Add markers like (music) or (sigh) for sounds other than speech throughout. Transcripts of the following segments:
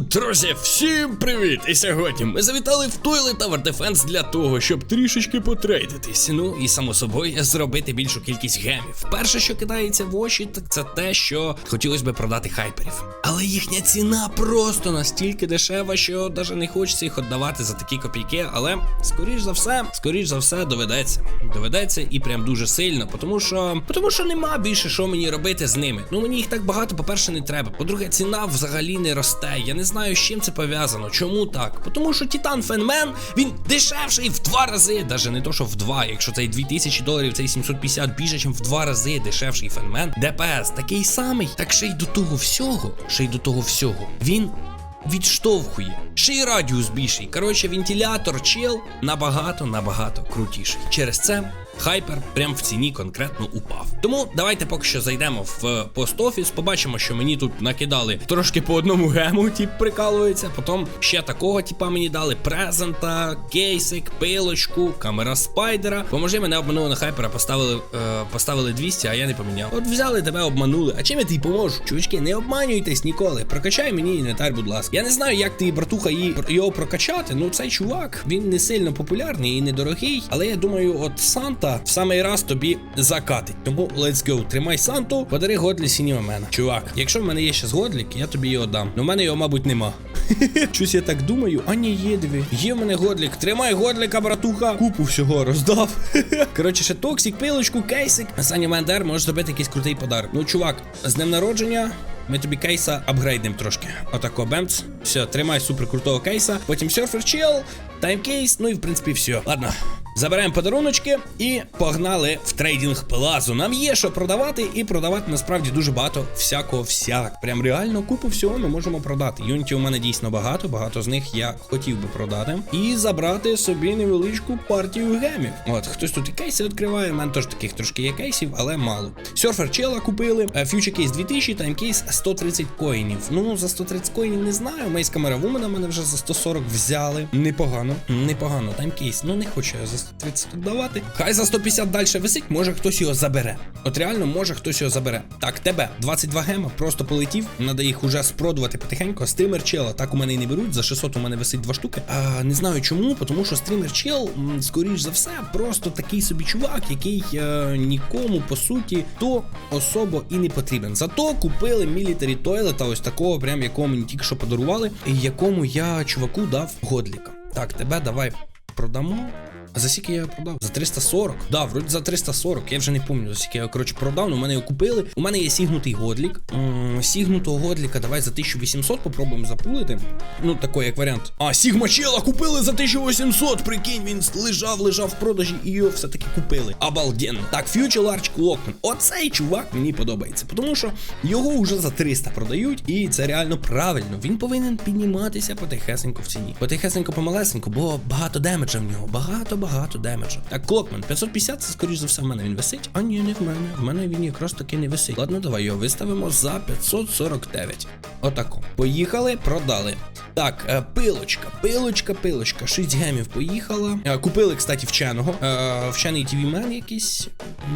Друзі, всім привіт! І сьогодні ми завітали в Toilet Tower Defense для того, щоб трішечки потрейдитись. Ну і само собою зробити більшу кількість гемів. Перше, що кидається в очі, так це те, що хотілося би продати хайперів. Але їхня ціна просто настільки дешева, що навіть не хочеться їх віддавати за такі копійки. Але скоріш за все, скоріш за все, доведеться. Доведеться і прям дуже сильно, тому що тому що нема більше що мені робити з ними. Ну мені їх так багато, по-перше, не треба. По-друге, ціна взагалі не росте. Я не знаю, з чим це пов'язано. Чому так? Тому що Титан Фенмен він дешевший в два рази. Даже не то, що в два. Якщо цей 2000 доларів, цей 750 більше, ніж в два рази дешевший фенмен. ДПС такий самий. Так ще й до того всього, ще й до того всього. Він відштовхує. Ще й радіус більший. Коротше, вентилятор чел набагато набагато крутіший. Через це хайпер прям в ціні конкретно упав. Тому давайте поки що зайдемо в пост-офіс, побачимо, що мені тут накидали трошки по одному гему, тип прикалується. Потім ще такого типа мені дали презента, кейсик, пилочку, камера спайдера. Поможи мене обманули на хайпера, поставили, е, поставили 200, а я не поміняв. От взяли тебе, обманули. А чим я тобі поможу? Чувачки, не обманюйтесь ніколи. Прокачай мені інвентар, будь ласка. Я не знаю, як ти, братуха, її його прокачати. Ну цей чувак, він не сильно популярний і недорогий. Але я думаю, от Санта в самий раз тобі закатить. Тому let's go. Тримай Санту, подари годлі мене. Чувак, якщо в мене є ще годлік, я тобі його дам. Ну в мене його, мабуть, нема. (laughs) Щось я так думаю, а ні, є дві. Є в мене годлік. Тримай годліка, братуха. Купу всього роздав. (laughs) Коротше, ще токсик, пилочку, кейсик. Саня Мендер може зробити якийсь крутий подарок. Ну, чувак, з днем народження. Ми тобі кейса апгрейднемо трошки. Отако, бемц. Все, тримай супер крутого кейса. Потім серфер чел, таймкейс, ну і в принципі все. Ладно. Забираємо подаруночки і погнали в трейдинг плазу. Нам є що продавати, і продавати насправді дуже багато всякого всяк. Прям реально купу всього ми можемо продати. Юнітів у мене дійсно багато, багато з них я хотів би продати. І забрати собі невеличку партію гемів. От, хтось тут і кейси відкриває. У мене теж таких трошки є кейсів, але мало. Серфер чела купили. Фьючер кейс 2000, таймкейс 130 коїнів. Ну, за 130 коїнів не знаю. Мейс камера вумена мене вже за 140 взяли. Непогано, непогано. Таймкейс, ну не хочу я за 130 давати. Хай за 150 далі висить, може хтось його забере. От реально, може хтось його забере. Так, тебе 22 гема, просто полетів. Надо їх уже спродувати потихеньку. Стрімер чела, так у мене і не беруть. За 600 у мене висить два штуки. А, не знаю чому, тому що стрімер чел, скоріш за все, просто такий собі чувак, який е, нікому по суті то особо і не потрібен. Зато купили мілітарі тойлета, ось такого, прям якого мені тільки що подарували, і якому я чуваку дав годліка. Так, тебе давай продамо. А за скільки я його продав? За 340? Да, вроді за 340. Я вже не пам'ятаю, за скільки я його, коротше, продав, але мене його купили. У мене є сігнутий годлік. Сігнутого годліка давай за 1800 попробуємо запулити. Ну, такий як варіант. А, Сігма Чела купили за 1800. Прикинь, він лежав, лежав в продажі і його все-таки купили. Обалденно. Так, Future Large Clockman. Оцей чувак мені подобається. Тому що його вже за 300 продають, і це реально правильно. Він повинен підніматися потихесенько в ціні. Потихесенько, помалесенько, бо багато демеджа в нього. Багато багато демеджа. Так, Клокмен, 550, це скоріш за все в мене він висить. А ні, не в мене. В мене він якраз таки не висить. Ладно, давай його виставимо за 549. Отако. Поїхали, продали. Так, е, пилочка, пилочка, пилочка. 6 гемів поїхала. Е, Купили, кстати, вченого. Е, Вчений TV мен якийсь.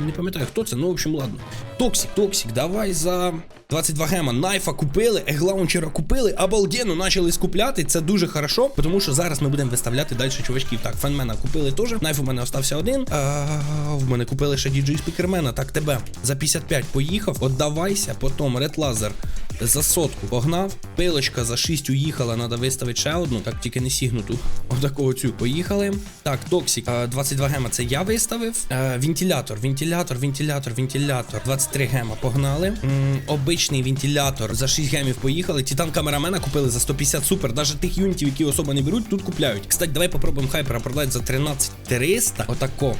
Не пам'ятаю, хто це, ну, в общем, ладно. Токсик, токсик, давай за 22 гема. Найфа купили, еглаунчера купили, обалденно почали скупляти. Це дуже хорошо, тому що зараз ми будемо виставляти далі чувачків. Так, фенмена купили теж. Найф у мене остався один. А, в мене купили ще DJ спікермена. Так, тебе за 55 поїхав. Отдавайся, потім Red Laser за сотку погнав. Пилочка за 6 уїхала, треба виставити ще одну, так тільки не сігнуту. Отаку цю поїхали. Так, Токсик, а, 22 гема це я виставив. Вентилятор, вентилятор, вентилятор, вентилятор. 23 гема погнали. Обичний вентилятор за 6 гемів поїхали. Титан камерамена купили за 150 супер. Навіть тих юнітів, які особо не беруть, тут купляють. Кстати, давай попробуємо хайпера продати за 13 300. Отако.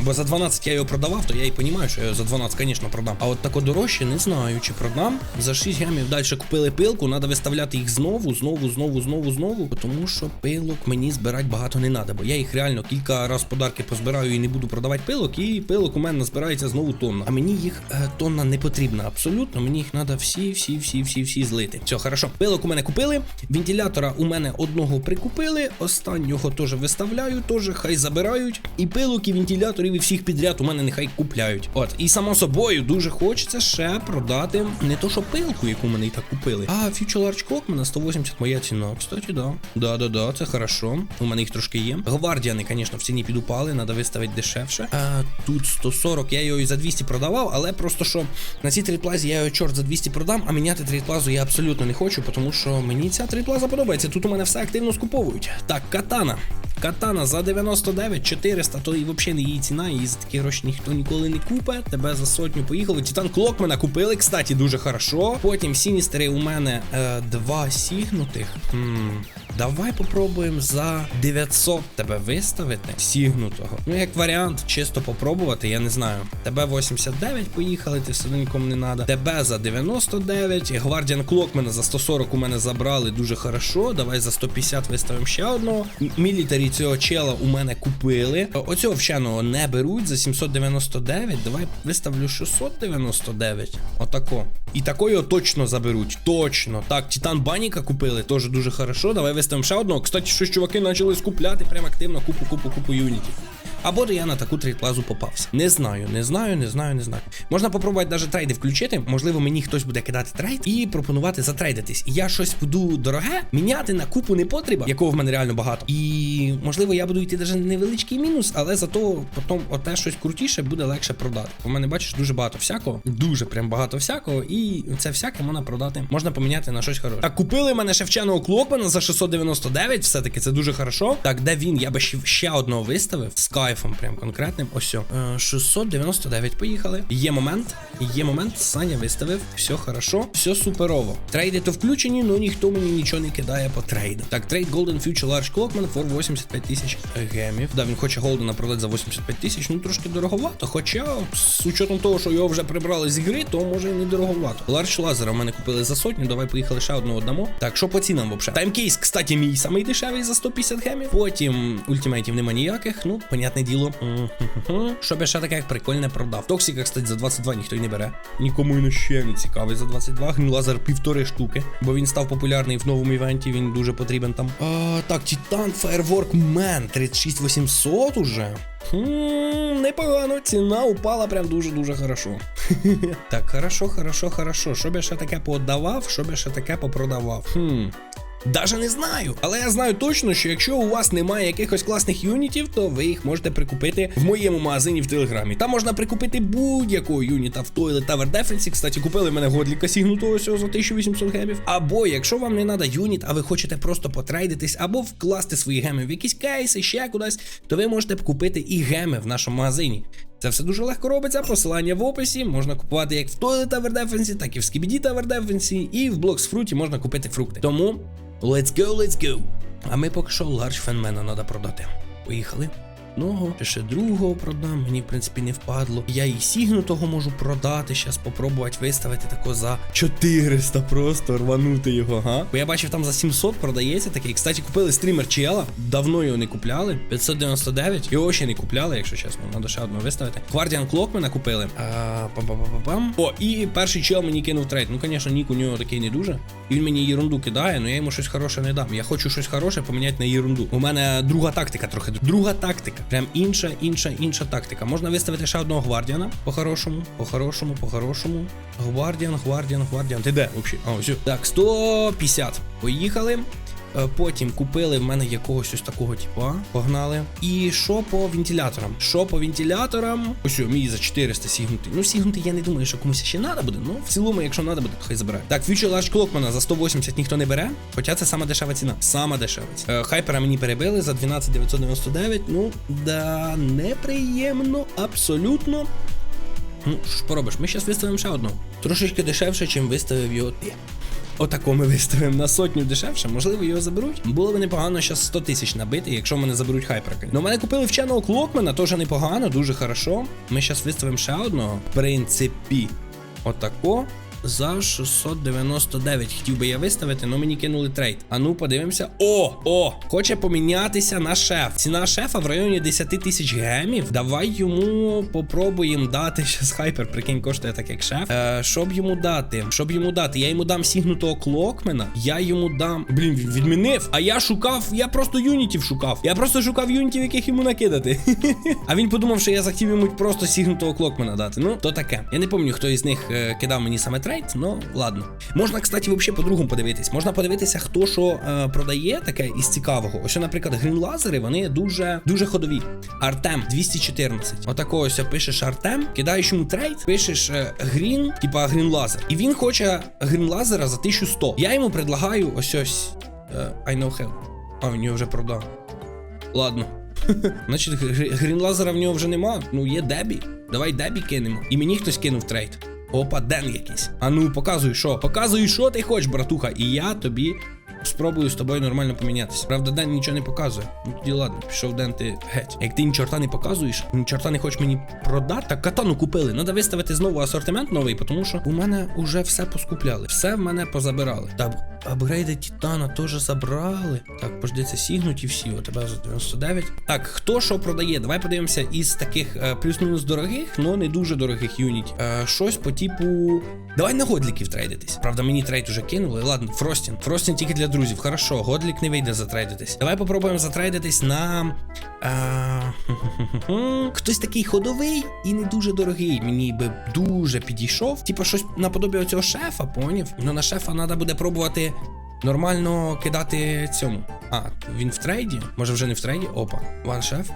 Бо за 12 я його продавав, то я і розумію, що я його за 12, звісно, продам. А от тако дорожче не знаю, чи продам. За 6 грамів далі купили пилку, треба виставляти їх знову, знову, знову, знову, знову. Тому що пилок мені збирати багато не треба. Бо я їх реально кілька разів подарки позбираю і не буду продавати пилок, і пилок у мене назбирається знову тонна. А мені їх е, тонна не потрібна абсолютно. Мені їх треба всі, всі, всі, всі, всі злити. Все, хорошо. Пилок у мене купили. Вентилятора у мене одного прикупили. Останнього теж виставляю, теж хай забирають. І пилок, і вентилятор інвесторів і всіх підряд у мене нехай купляють. От, і само собою дуже хочеться ще продати не то, що пилку, яку мене і так купили, а Future Large Clockman 180 моя ціна. Кстати, да. Да, да, да, це хорошо. У мене їх трошки є. Гвардіани, звісно, в ціні підупали, треба виставити дешевше. А тут 140, я його і за 200 продавав, але просто що на цій трейдплазі я його чорт за 200 продам, а міняти трейдплазу я абсолютно не хочу, тому що мені ця трейдплаза подобається. Тут у мене все активно скуповують. Так, катана. Катана за 99 400, то і взагалі не її ціна, її за такі гроші ніхто ніколи не купить. Тебе за сотню поїхали. Титан Клокмена купили, кстати, дуже хорошо. Потім сіністери у мене е, два сігнутих. Хм. Давай попробуємо за 900 тебе виставити сігнутого. Ну, як варіант, чисто попробувати, я не знаю. Тебе 89 поїхали, ти все нікому не треба. Тебе за 99. Гвардіан Клокмена за 140 у мене забрали дуже хорошо. Давай за 150 виставимо ще одного. Мілітарі цього чела у мене купили. Оцього вченого не беруть за 799. Давай виставлю 699. Отако. І такою точно заберуть. Точно. Так, Титан Баніка купили, теж дуже хорошо. Давай виставимо ще одного. Кстати, щось чуваки почали скупляти прям активно купу, купу, купу юнітів. Або я на таку трейдплазу попався. Не знаю, не знаю, не знаю, не знаю. Можна попробувати навіть трейди включити. Можливо, мені хтось буде кидати трейд і пропонувати затрейдитись. Я щось буду дороге міняти на купу непотреба, якого в мене реально багато. І можливо, я буду йти навіть невеличкий мінус, але зато потім оте щось крутіше буде легше продати. У мене бачиш дуже багато всякого, дуже прям багато всякого, і це всяке можна продати, можна поміняти на щось хороше. Так, купили мене шевченого клокмана за 699, все-таки це дуже хорошо. Так, де він? Я би ще, одного виставив з кайфом, прям конкретним. Ось. о. Е, 699, поїхали. Є момент, є момент. Саня виставив, все хорошо, все суперово. Трейди то включені, але ніхто мені нічого не кидає по трейду. Так, трейд Golden Future Large Clockman for 85 тисяч гемів. Да, він хоче Голдена продати за 85 тисяч, ну трошки дороговато. Хоча, з учетом того, що його вже прибрали з ігри, то може і не дороговато. Large лазера в мене купили за сотню, давай поїхали ще одного дамо. Так, що по цінам взагалі? Таймкейс, кстати, мій самий дешевий за 150 гемів. Потім ультимейтів нема ніяких, ну, понятне діло. Щоб я ще таке як прикольне продав. Токсіка, кстати, за 22 ніхто й не бере. Нікому і не ще не цікавий за 22. Гнилазер півтори штуки, бо він став популярний в новому івенті, він дуже потрібен там. А, так, Титан Firework Man 36800 уже. Хм, непогано, ціна упала прям дуже-дуже хорошо. (laughs) так, хорошо, хорошо, хорошо. Щоб я ще таке подавав, щоб я ще таке попродавав. Хм. Даже не знаю, але я знаю точно, що якщо у вас немає якихось класних юнітів, то ви їх можете прикупити в моєму магазині в телеграмі. Там можна прикупити будь-якого юніта в Toilet Tower Defense. Кстати, купили мене годліка сігнутого всього за 1800 гемів. Або якщо вам не треба юніт, а ви хочете просто потрейдитись, або вкласти свої геми в якісь кейси, ще кудись, то ви можете купити і геми в нашому магазині. Це все дуже легко робиться. Посилання в описі. Можна купувати як в Toilet Tower Defense, так і в Skibidi Tower Defense, і в Blocks Fruit можна купити фрукти. Тому let's go, let's go. А ми поки що ларч фенмена треба продати. Поїхали. Одного, чи ще другого продам, мені в принципі не впадло. Я і сігнутого можу продати, щас попробувати виставити тако за 400 просто рванути його, га? Бо я бачив там за 700 продається такий. Кстати, купили стрімер чела, давно його не купляли. 599, його ще не купляли, якщо чесно, треба ще одного виставити. Гвардіан Клокмена купили. А, пам-пам-пам-пам. О, і перший чел мені кинув трейд. Ну, звісно, нік у нього такий не дуже. Він мені єрунду кидає, але я йому щось хороше не дам. Я хочу щось хороше поміняти на єрунду. У мене друга тактика трохи. Друга тактика. Прям інша, інша, інша тактика. Можна виставити ще одного гвардіана. По-хорошому, по-хорошому, по-хорошому. Гвардіан, гвардіан, гвардіан. Ти де взагалі? А, ось. Так, 150. Поїхали. Е, Потім купили в мене якогось ось такого типа. Погнали. І що по вентиляторам? Що по вентиляторам? Ось о, мій за 400 сігнутий. Ну, сігнутий я не думаю, що комусь ще треба буде. Ну, в цілому, якщо треба буде, то хай забирає. Так, Future Large Clockman за 180 ніхто не бере. Хоча це сама дешева ціна. Сама дешева ціна. Е, Хайпера мені перебили за 12999. Ну, да, неприємно, абсолютно. Ну, що поробиш? Ми зараз виставимо ще одного. Трошечки дешевше, чим виставив його ти. Отако ми виставимо на сотню дешевше, можливо, його заберуть. Було б непогано ще 100 тисяч набити, якщо мене заберуть хайперки. Ну, мене купили вченого клокмена, теж непогано, дуже хорошо. Ми зараз виставимо ще одного. В принципі, отако. За 699 хотів би я виставити, але мені кинули трейд. А ну подивимося. О, о! Хоче помінятися на шеф. Ціна шефа в районі 10 тисяч гемів. Давай йому попробуємо дати. (laughs) Щас хайпер, прикинь, коштує так як шеф. Е, щоб йому дати? Щоб йому дати? Я йому дам сігнутого клокмена. Я йому дам. Блін, відмінив. А я шукав, я просто юнітів шукав. Я просто шукав юнітів, яких йому накидати. (laughs) А він подумав, що я захотів йому просто сігнутого клокмена дати. Ну, то таке. Я не пам'ятаю, хто із них е, кидав мені саме трейд, ну ладно. Можна, кстати, взагалі по-другому подивитись. Можна подивитися, хто що е, продає таке із цікавого. Ось, наприклад, грін-лазери, вони дуже дуже ходові. Артем 214. Отако ось пишеш Артем, кидаєш йому трейд, пишеш е, грін, типа грін-лазер. І він хоче грін-лазера за 1100. Я йому предлагаю ось ось. е, I know how. А, він його вже продав. Ладно. (laughs) Значить, грінлазера в нього вже нема. Ну, є Дебі. Давай Дебі кинемо. І мені хтось кинув трейд. Опа, Ден якийсь. А ну, показуй, що. Показуй, що ти хочеш, братуха. І я тобі спробую з тобою нормально помінятися. Правда, Ден нічого не показує. Ну тоді ладно, пішов Ден ти геть. Як ти ні чорта не показуєш, ні чорта не хочеш мені продати, так катану купили. Надо виставити знову асортимент новий, тому що у мене вже все поскупляли. Все в мене позабирали. Так, апгрейди Титана теж забрали. Так, пожди, це сігнуті всі, у тебе за 99. Так, хто що продає? Давай подивимося із таких е, плюс-мінус дорогих, але не дуже дорогих юнітів. Е, щось по типу. Давай на годліків трейдитись. Правда, мені трейд уже кинули. Ладно, Фростін. Фростін тільки для друзів. Хорошо, годлік не вийде затрейдитись. Давай попробуємо затрейдитись на. Е, (laughs) хтось такий ходовий і не дуже дорогий. Мені би дуже підійшов. Типа щось наподобі оцього шефа, поняв? Ну на шефа треба буде пробувати нормально кидати цьому. А, він в трейді? Може вже не в трейді? Опа. Ван шеф.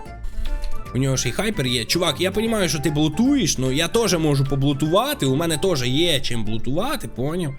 У нього ж і хайпер є. Чувак, я розумію, що ти блутуєш, але я теж можу поблутувати. У мене теж є чим блутувати, поняв?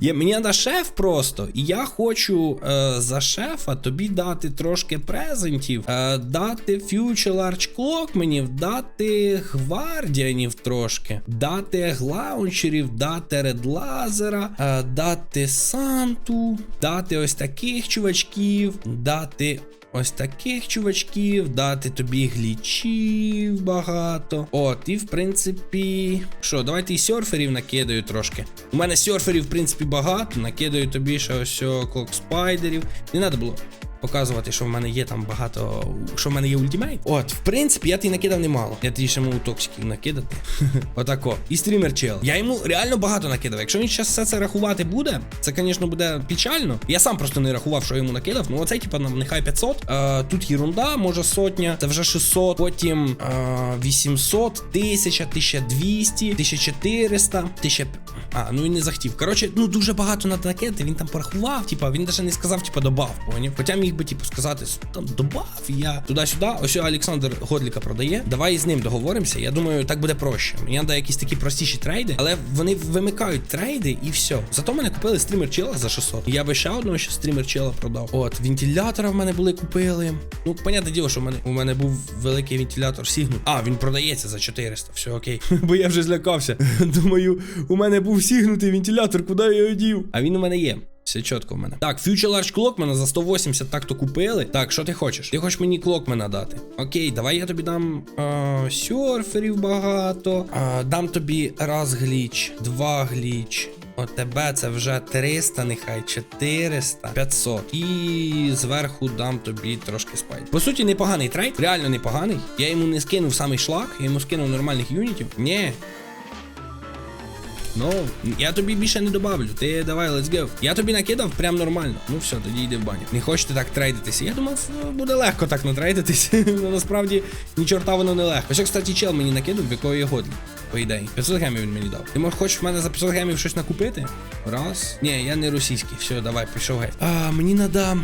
(laughs) мені треба шеф просто. І я хочу е, за шефа тобі дати трошки презентів, е, дати фьючер ларч клокменів, дати гвардіанів трошки, дати глаунчерів, дати редлазера, дати Санту, дати ось таких чувачків, дати ось таких чувачків, дати тобі глічів багато. От, і в принципі. Що, давайте і серферів накидаю трошки. У мене серферів, в принципі, багато. Накидаю тобі ще ось клок спайдерів. Не треба було. Показувати, що в мене є там багато. Що в мене є ультимейт. От, в принципі, я тобі накидав немало. Я тобі ще можу токсиків накидати. (laughs) Отако. І стрімер чел. Я йому реально багато накидав. Якщо він зараз все це рахувати буде, це, звісно, буде печально. Я сам просто не рахував, що я йому накидав. Ну, оцей, типа, нам нехай 500. А, тут єрунда, може сотня, це вже 600, потім а, 800, 1000, 1200, 1400, 1000. А, ну він не захотів. Коротше, ну дуже багато надо накидати. Він там порахував, типа, він навіть не сказав, типа, добав, поняв? Хоча міг би, типу, сказати, там добав, я туди-сюди. Ось Олександр Годліка продає. Давай з ним договоримося. Я думаю, так буде проще. Мені треба якісь такі простіші трейди, але вони вимикають трейди і все. Зато мене купили стрімер чела за 600. Я би ще одного ще стрімер чела продав. От, вентилятора в мене були купили. Ну, понятне діло, що в мене у мене був великий вентилятор Сігнут. А, він продається за 400. Все окей. (laughs) Бо я вже злякався. (laughs) Думаю, у мене був сігнутий вентилятор, куди я його дів? А він у мене є. Все чітко в мене. Так, Future Large Clockman за 180 так то купили. Так, що ти хочеш? Ти хочеш мені Clockman дати? Окей, давай я тобі дам а, серферів багато. А, дам тобі раз гліч, два гліч. От тебе це вже 300, нехай 400, 500. І зверху дам тобі трошки спайд. По суті, непоганий трейд, реально непоганий. Я йому не скинув самий шлак, я йому скинув нормальних юнітів. Ні, Ну, я тобі більше не добавлю. Ти давай, let's go. Я тобі накидав прям нормально. Ну все, тоді йди в баню. Не хочете так трейдитися. Я думав, буде легко так натрейдитись. (laughs) Ну насправді ні чорта воно не легко. Ось, кстати, чел мені накидав, в якої є годлі. По ідеї. 500 гемів він мені дав. Ти може хочеш в мене за 500 гемів щось накупити? Раз. Ні, я не російський. Все, давай, пішов геть. А, мені надо.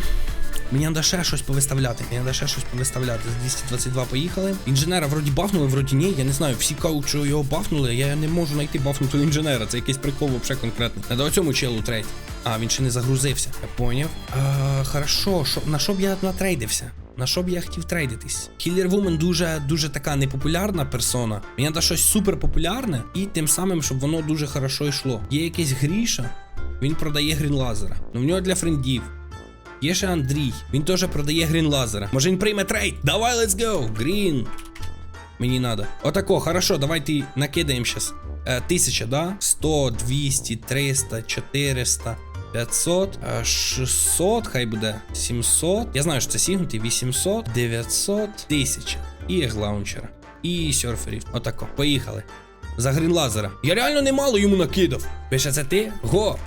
Мені треба ще щось повиставляти. Мені треба ще щось повиставляти. З 222 поїхали. Інженера вроді бафнули, вроді ні. Я не знаю. Всі кажуть, що його бафнули. Я не можу знайти бафнутого інженера. Це якийсь прикол взагалі конкретний. Надо оцьому челу трейд. А, він ще не загрузився. Я поняв. А, хорошо, шо, на що б я натрейдився? На що б я хотів трейдитись? Кіллер Вумен дуже дуже така непопулярна персона. Мені треба щось супер популярне, і тим самим, щоб воно дуже хорошо йшло. Є якийсь гріша, він продає грінлазера. Ну в нього для френдів. Є ще Андрій, він теж продає грін лазера. Може він прийме трейд? Давай, let's go! Грін. Мені надо. Отако, хорошо, давай ти накидаємо щас. Е, 1000, да? 100, 200, 300, 400. 500, е, 600, хай буде 700. Я знаю, що це сігнутий 800, 900, 1000. І еглаунчера. І серферів. Отако. Поїхали. За грінлазера. Я реально немало йому накидав. Пише, це ти? Го.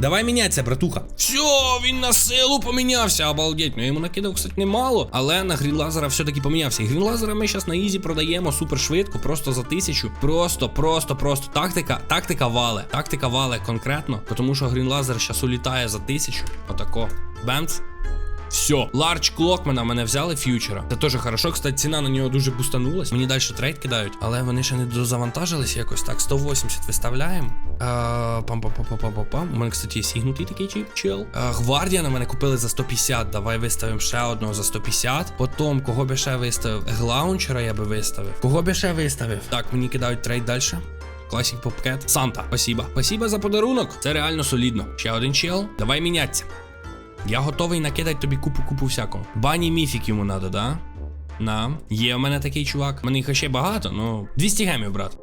Давай міняйся, братуха. Все, він на силу помінявся, обалдеть. Ну йому накидав, кстати, немало. Але на грінлазера все-таки помінявся. І грінлазера ми зараз на ізі продаємо супер швидко, просто за тисячу. Просто, просто, просто. Тактика, тактика вале. Тактика вале конкретно. Тому що грінлазер зараз улітає за тисячу. Отако. Бемц. Все, Ларч Клокмена мене взяли фьючера. Це теж хорошо. Кстати, ціна на нього дуже бустанулась. Мені далі трейд кидають, але вони ще не дозавантажились якось так. 180 виставляємо. пам пам пам пам пам пам У мене, кстати, є сігнутий такий чіп, чел. Е, Гвардія на мене купили за 150. Давай виставимо ще одного за 150. Потім, кого би ще виставив? Глаунчера я би виставив. Кого би ще виставив? Так, мені кидають трейд далі. Класік попкет. Санта, спасибо. Спасибо за подарунок. Це реально солідно. Ще один чел. Давай мінятися. Я готовий накидати тобі купу-купу всякого. Бані міфік йому надо, да? На. Є в мене такий чувак. У мене їх ще багато, ну. 200 гемів, брат.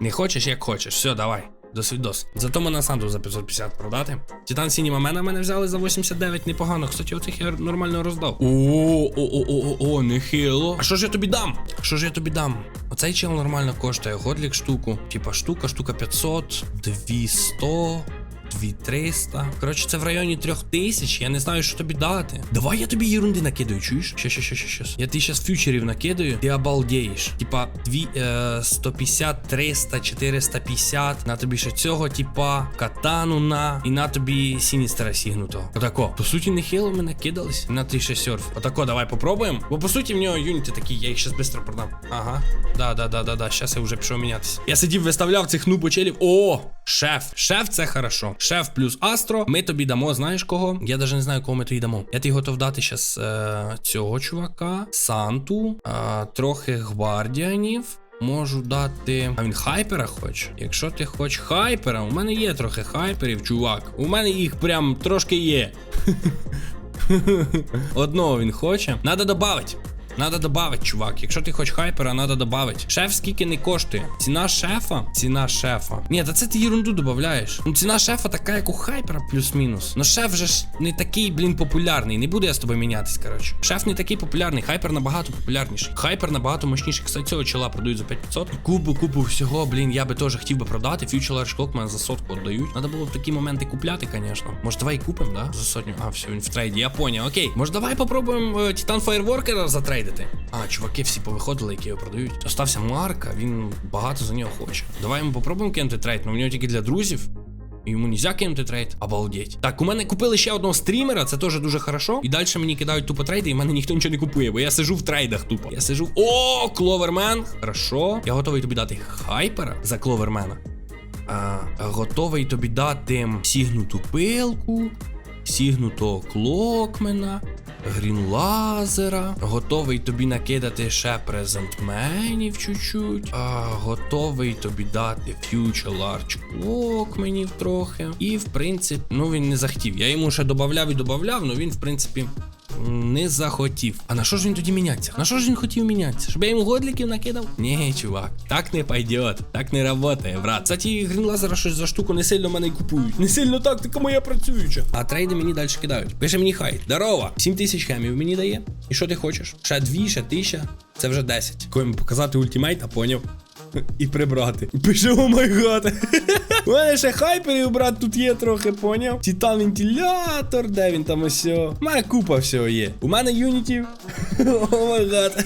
Не хочеш, як хочеш. Все, давай. До свідос. Зато мене Санту за 550 продати. Титан Сініма мене мене взяли за 89, непогано. Кстати, оцих я нормально роздав. О, о, о, о, о, о, нехило. А що ж я тобі дам? Що ж я тобі дам? Оцей чел нормально коштує. Годлік штуку. Типа штука, штука 500, 200. 2300. Коротше, це в районі 3000. Я не знаю, що тобі дати. Давай я тобі ерунди накидаю, чуєш? Ще, ще, ще, ще, ще. Я ти щас фьючерів накидаю, ти обалдеєш. Типа, дві, е, 150, 300, 450. На тобі ще цього, типа, катану на. І на тобі сіністера сігнутого. Отако. По суті, нехило ми накидались. На ти ще серф. Отако, давай попробуємо. Бо по суті в нього юніти такі, я їх щас швидко продам. Ага. Да, да, да, да, да. Щас я вже пішов мінятися. Я сидів, виставляв цих нубочелів. О! Шеф. Шеф це хорошо. Шеф плюс Астро. Ми тобі дамо, знаєш кого? Я навіть не знаю, кого ми тобі дамо. Я тобі готов дати зараз е, цього чувака, Санту, е, трохи гвардіанів. Можу дати. А він хайпера хоче? Якщо ти хочеш хайпера, у мене є трохи хайперів, чувак. У мене їх прям трошки є. (laughs) Одного він хоче. Надо добавити. Надо добавить, чувак. Якщо ти хочеш хайпера, надо добавить. Шеф скільки не коштує. Ціна шефа. Ціна шефа. Ні, та це ти ерунду додаєш. Ну ціна шефа така, як у хайпера, плюс-мінус. Ну шеф же ж не такий, блін, популярний. Не буду я з тобою мінятись, коротше. Шеф не такий популярний, хайпер набагато популярніший. Хайпер набагато мощніший. Кстати, цього чола продають за 500. Купу, купу всього, блін, я би теж хотів би продати. Future Large мене за сотку віддають. Надо було в такі моменти купляти, звісно. Може, давай купимо, да? За сотню. А, все, він в трейді. Я поняв. Окей. Може, давай попробуємо е, Titan Fireworker затрейдити. А, чуваки всі повиходили, які його продають. Остався Марка, він багато за нього хоче. Давай йому попробуємо кинути трейд, ну в нього тільки для друзів. Йому нельзя кинути трейд. Обалдеть. Так, у мене купили ще одного стрімера, це теж дуже хорошо. І далі мені кидають тупо трейди, і мене ніхто нічого не купує, бо я сижу в трейдах тупо. Я сижу. О, кловермен. Хорошо. Я готовий тобі дати хайпера за кловермена. А, готовий тобі дати сігнуту пилку, сігнутого клокмена, грінлазера. Готовий тобі накидати ще презентменів чуть-чуть. А, готовий тобі дати Future Large клокменів трохи. І в принципі, ну він не захотів. Я йому ще додавав і додавав, але він, в принципі. Не захотів. А на що ж він тоді мінятися? На що ж він хотів мінятися? Щоб я йому годліків накидав? Ні, чувак, так не пойдет, так не работає, брат. Кстати, грінлазера щось за штуку не сильно мене купують. Не сильно тактика моя працююча. А трейди мені далі кидають. Пише мені хай. Здорово! 7 тисяч хемів мені дає. І що ти хочеш? Ще дві, ще тисяча. Це вже 10. Коли показати ультимейт, а поняв. (laughs) І прибрати. Пише, о май гад. (laughs) У мене ще хайперів, брат, тут є трохи, поняв? Титан вентилятор, де він там ось. У мене купа всього є. У мене юнітів. (laughs) О май гад.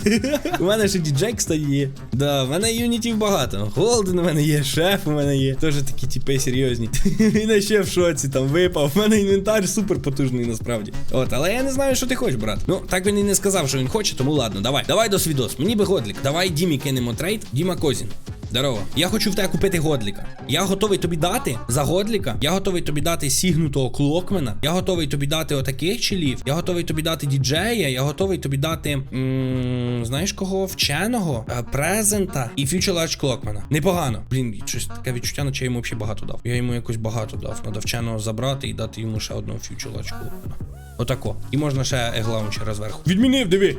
У мене ще діджей, кстати, є. Да, в мене юнітів багато. Голден у мене є, шеф у мене є. Теж такі типи серйозні. (laughs) Він ще в шоці там випав. У мене інвентар супер потужний насправді. От, але я не знаю, що ти хочеш, брат. Ну, так він і не сказав, що він хоче, тому ладно, давай. Давай до свідос. Мені би годлік. Давай Дімі кинемо трейд. Діма Козін. Здорово. Я хочу в тебе купити годліка. Я готовий тобі дати за годліка. Я готовий тобі дати сігнутого клокмена. Я готовий тобі дати отаких челів. Я готовий тобі дати діджея. Я готовий тобі дати. м, знаєш кого? Вченого, е, презента і Large Клокмена. Непогано. Блін, щось таке відчуття, наче я йому взагалі багато дав. Я йому якось багато дав. Надо вченого забрати і дати йому ще одного Large Клокмена. Отако. І можна ще еглаунчера зверху. Відмінив, диви.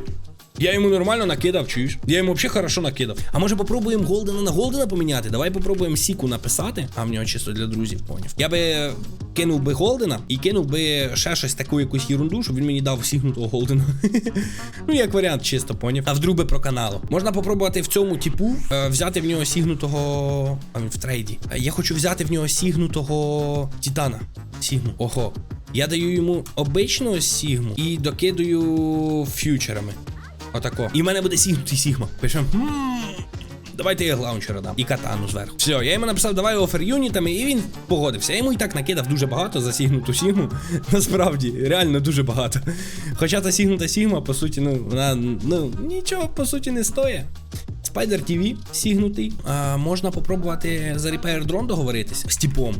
Я йому нормально накидав, чуєш? Я йому взагалі хорошо накидав. А може попробуємо Голдена на Голдена поміняти? Давай попробуємо Сіку написати. А в нього чисто для друзів, поняв. Я би кинув би Голдена і кинув би ще щось таку якусь ерунду, щоб він мені дав сігнутого Голдена. (laughs) ну, як варіант, чисто поняв. А вдруг би про каналу. Можна попробувати в цьому типу е, взяти в нього сігнутого. А він в трейді. Е, Я хочу взяти в нього сігнутого Титана. Сігму. Ого. Я даю йому обичного Сігму і докидаю фьючерами. Отако. І в мене буде сігнутий Сігма. Пишем. Давайте я лаунчера дам і катану зверху. Все, я йому написав, давай офер юнітами, і він погодився. Я йому і так накидав дуже багато за сігнуту сігму. (laughs) Насправді, реально дуже багато. Хоча та сігнута сігма, по суті, ну, вона ну, нічого по суті не стоїть. Spider TV сігнутий. А, можна попробувати за Repair Drone договоритись з типом.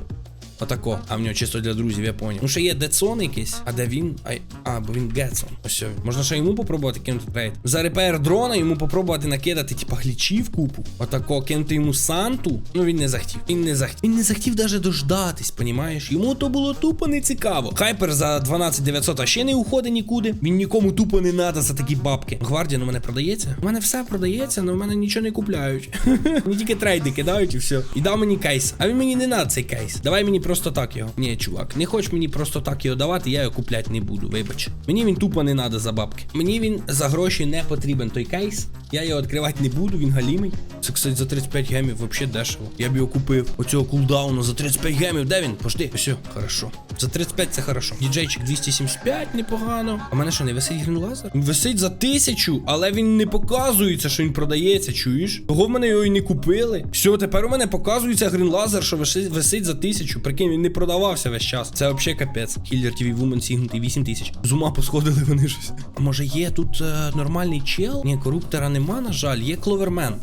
Отако. А в нього чисто для друзів, я поняв. Ну ще є Дедсон якийсь, а де він? А, а бо він Гетсон. Ось. Можна ще йому попробувати кинути трейд. За репер дрона йому попробувати накидати, типа, глічів купу. Отако, кинути йому Санту. Ну він не захотів. Він не захотів. Він не захотів навіть дождатись, понімаєш? Йому то було тупо не цікаво. Хайпер за 12900 а ще не уходить нікуди. Він нікому тупо не надо за такі бабки. Гвардія, ну мене продається. У мене все продається, але в мене нічого не купляють. (laughs) Мені тільки трейди кидають і все. І дав мені кейс. А він мені не надо цей кейс. Давай мені просто так його. Ні, чувак, не хочеш мені просто так його давати, я його купляти не буду. Вибач. Мені він тупо не надо за бабки. Мені він за гроші не потрібен той кейс. Я його відкривати не буду, він галімий. Це, кстати, за 35 гемів взагалі дешево. Я б його купив. Оцього кулдауну за 35 гемів. Де він? Пошти. Все, хорошо. За 35 це хорошо. Діджейчик 275 непогано. А в мене що, не висить грінлазер? Він висить за тисячу, але він не показується, що він продається, чуєш? Того в мене його і не купили. Все, тепер у мене показується грінлазер, що висить за тисячу. Прикинь, він не продавався весь час. Це взагалі капець. Хіллер TV Woman сігнутий 8 тисяч. З ума посходили вони щось. А може є тут е, нормальний чел? Ні, коруптора нема, на жаль, є кловермен.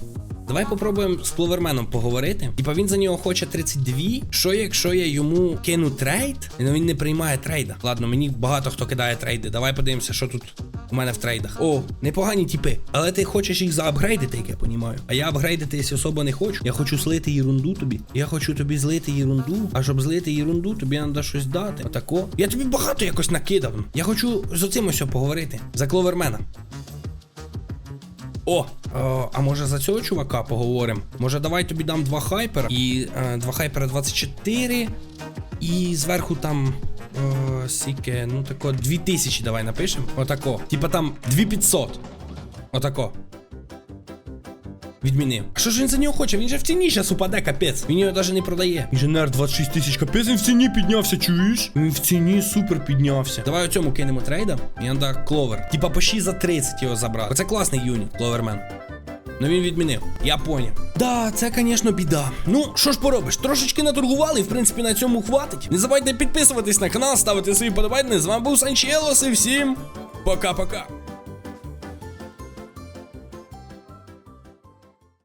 Давай попробуємо з Кловерменом поговорити. Типа він за нього хоче 32. Що якщо я йому кину трейд? Ну він не приймає трейда. Ладно, мені багато хто кидає трейди. Давай подивимося, що тут у мене в трейдах. О, непогані тіпи. Але ти хочеш їх заапгрейдити, як я понімаю. А я апгрейдитись особо не хочу. Я хочу слити єрунду тобі. Я хочу тобі злити єрунду. А щоб злити єрунду, тобі треба щось дати. Отако. Я тобі багато якось накидав. Я хочу з оцим ось поговорити. За Кловермена. О, о, а може за цього чувака поговоримо? Може, давай тобі дам два хайпера і е, два хайпера 24. І зверху там. О, сіке, ну тако 2000 давай напишемо. Отако. Типа там 2500. Отако. Відмінив. А що ж він за нього хоче? Він же в ціні зараз упаде, капець. Він його навіть не продає. Інженер 26 тисяч, капець, він в ціні піднявся, чуєш? Він в ціні супер піднявся. Давай оцьому кинемо трейда. Надо кловер. Типа почти за 30 його забрати. Оце класний юніт, кловермен. Ну він відмінив. Я поняв. Да, це, звісно, біда. Ну, що ж поробиш? Трошечки наторгували, і в принципі на цьому хватить. Не забудьте підписуватись на канал, ставити свої подобайки. З вами був Санчелос і всім пока-пока.